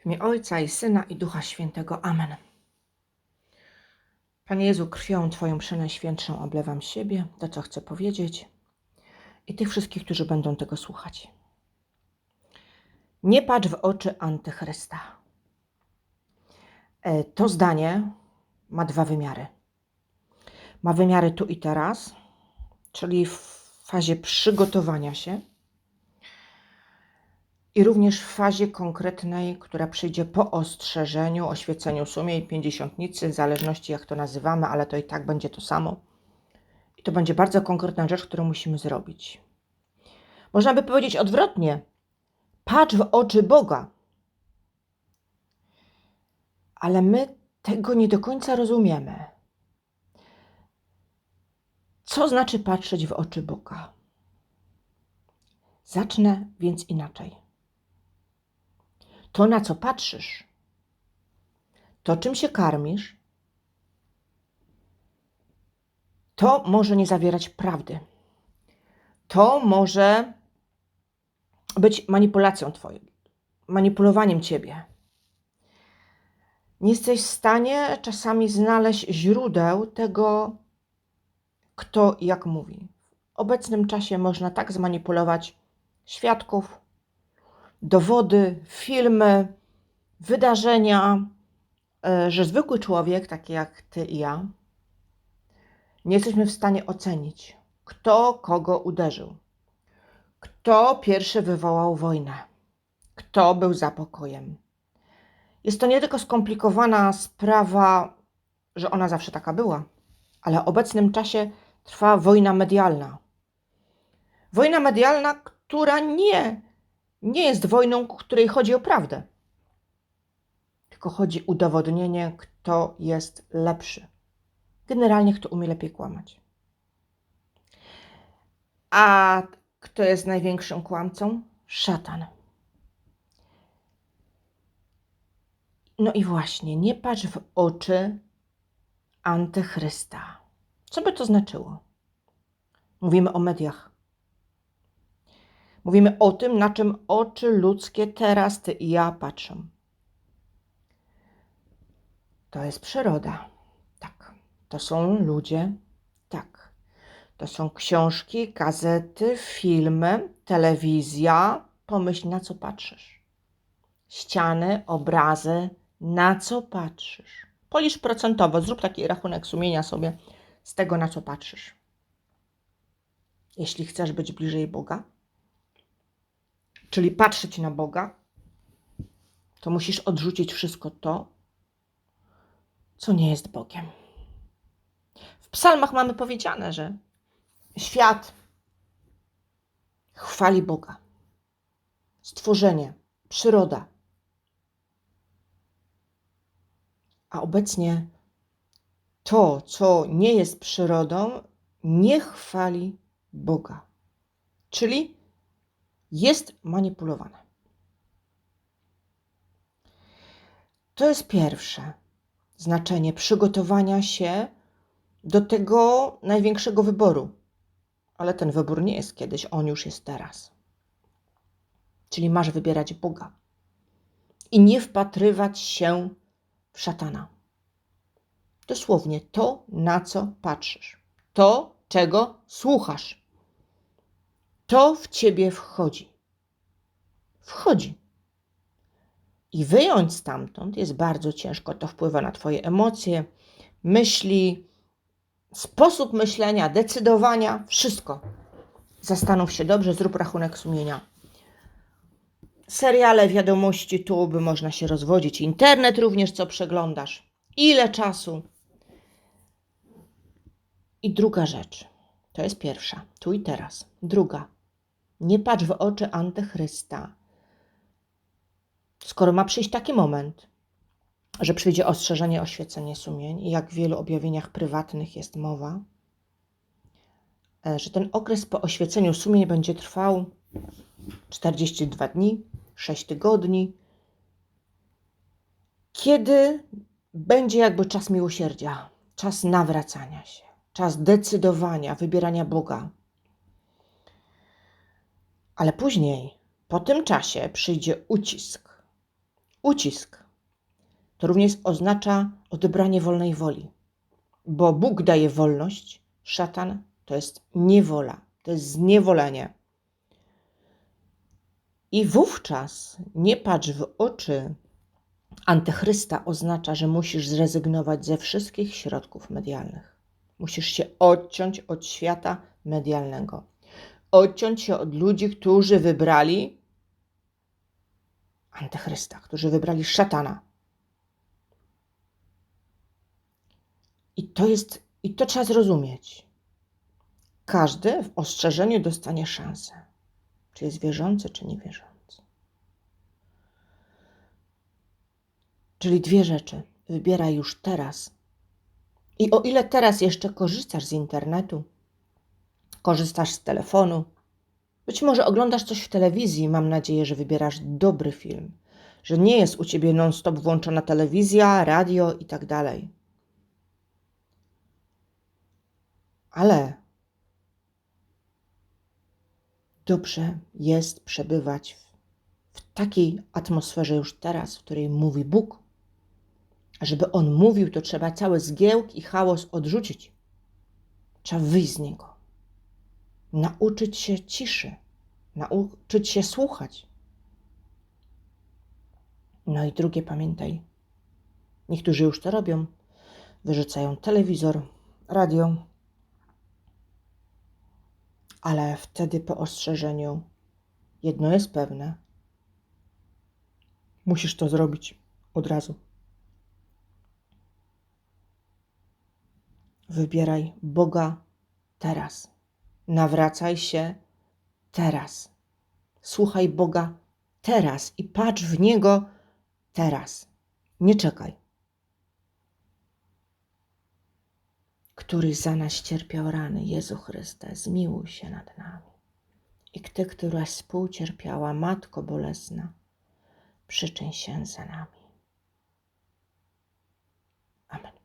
W imię Ojca i Syna i Ducha Świętego. Amen. Panie Jezu, krwią Twoją przenajświętszą oblewam siebie, to co chcę powiedzieć i tych wszystkich, którzy będą tego słuchać. Nie patrz w oczy antychrysta. E, To zdanie ma dwa wymiary. Ma wymiary tu i teraz, czyli w fazie przygotowania się i również w fazie konkretnej, która przyjdzie po ostrzeżeniu, oświeceniu sumień, pięćdziesiątnicy, w zależności jak to nazywamy, ale to i tak będzie to samo. I to będzie bardzo konkretna rzecz, którą musimy zrobić. Można by powiedzieć odwrotnie. Patrz w oczy Boga. Ale my tego nie do końca rozumiemy. Co znaczy patrzeć w oczy Boga? Zacznę więc inaczej. To, na co patrzysz, to, czym się karmisz, to może nie zawierać prawdy. To może być manipulacją Twoją, manipulowaniem Ciebie. Nie jesteś w stanie czasami znaleźć źródeł tego, kto jak mówi. W obecnym czasie można tak zmanipulować świadków, dowody, filmy, wydarzenia, e, że zwykły człowiek, taki jak ty i ja, nie jesteśmy w stanie ocenić, kto kogo uderzył, kto pierwszy wywołał wojnę, kto był za pokojem. Jest to nie tylko skomplikowana sprawa, że ona zawsze taka była, ale w obecnym czasie trwa wojna medialna. Wojna medialna, która nie, nie jest wojną, której chodzi o prawdę, tylko chodzi o udowodnienie, kto jest lepszy. Generalnie, kto umie lepiej kłamać. A kto jest największym kłamcą? Szatan. No i właśnie, nie patrz w oczy antychrysta. Co by to znaczyło? Mówimy o mediach. Mówimy o tym, na czym oczy ludzkie teraz ty i ja patrzą. To jest przyroda. Tak. To są ludzie. Tak. To są książki, gazety, filmy, telewizja. Pomyśl, na co patrzysz. Ściany, obrazy, na co patrzysz. Policz procentowo, zrób taki rachunek sumienia sobie z tego, na co patrzysz. Jeśli chcesz być bliżej Boga, czyli patrzeć na Boga, to musisz odrzucić wszystko to, co nie jest Bogiem. W psalmach mamy powiedziane, że świat chwali Boga. Stworzenie, przyroda. A obecnie to, co nie jest przyrodą, nie chwali Boga. Czyli jest manipulowane. To jest pierwsze znaczenie przygotowania się do tego największego wyboru. Ale ten wybór nie jest kiedyś, on już jest teraz. Czyli masz wybierać Boga i nie wpatrywać się w szatana. Dosłownie to, na co patrzysz, to, czego słuchasz. To w ciebie wchodzi. Wchodzi. I wyjąć stamtąd jest bardzo ciężko. To wpływa na Twoje emocje, myśli, sposób myślenia, decydowania, wszystko. Zastanów się dobrze, zrób rachunek sumienia. Seriale, wiadomości, tu by można się rozwodzić. Internet również, co przeglądasz. Ile czasu. I druga rzecz. To jest pierwsza, tu i teraz. Druga. Nie patrz w oczy antychrysta. Skoro ma przyjść taki moment, że przyjdzie ostrzeżenie, oświecenie sumień, i jak w wielu objawieniach prywatnych jest mowa, e, że ten okres po oświeceniu sumień będzie trwał 42 dni, 6 tygodni, kiedy będzie jakby czas miłosierdzia, czas nawracania się, czas decydowania, wybierania Boga. Ale później, po tym czasie, przyjdzie ucisk, Ucisk to również oznacza odebranie wolnej woli, bo Bóg daje wolność, szatan to jest niewola, to jest zniewolenie. I wówczas nie patrz w oczy antychrysta oznacza, że musisz zrezygnować ze wszystkich środków medialnych. Musisz się odciąć od świata medialnego. Odciąć się od ludzi, którzy wybrali antychrysta, którzy wybrali szatana. I to jest, i to trzeba zrozumieć. Każdy w ostrzeżeniu dostanie szansę. Czy jest wierzący, czy niewierzący. Czyli dwie rzeczy. Wybieraj już teraz. I o ile teraz jeszcze korzystasz z internetu, korzystasz z telefonu, być może oglądasz coś w telewizji, mam nadzieję, że wybierasz dobry film, że nie jest u ciebie non-stop włączona telewizja, radio i tak. Ale dobrze jest przebywać w, w takiej atmosferze już teraz, w której mówi Bóg. A żeby On mówił, to trzeba cały zgiełk i chaos odrzucić. Trzeba wyjść z niego. Nauczyć się ciszy, nauczyć się słuchać. No i drugie, pamiętaj, niektórzy już to robią, wyrzucają telewizor, radio, ale wtedy po ostrzeżeniu jedno jest pewne. Musisz to zrobić od razu. Wybieraj Boga teraz. Nawracaj się teraz. Słuchaj Boga teraz i patrz w Niego teraz. Nie czekaj. Który za nas cierpiał rany, Jezu Chryste, zmiłuj się nad nami. I Ty, któraś współcierpiała, Matko Bolesna, przyczyń się za nami. Amen.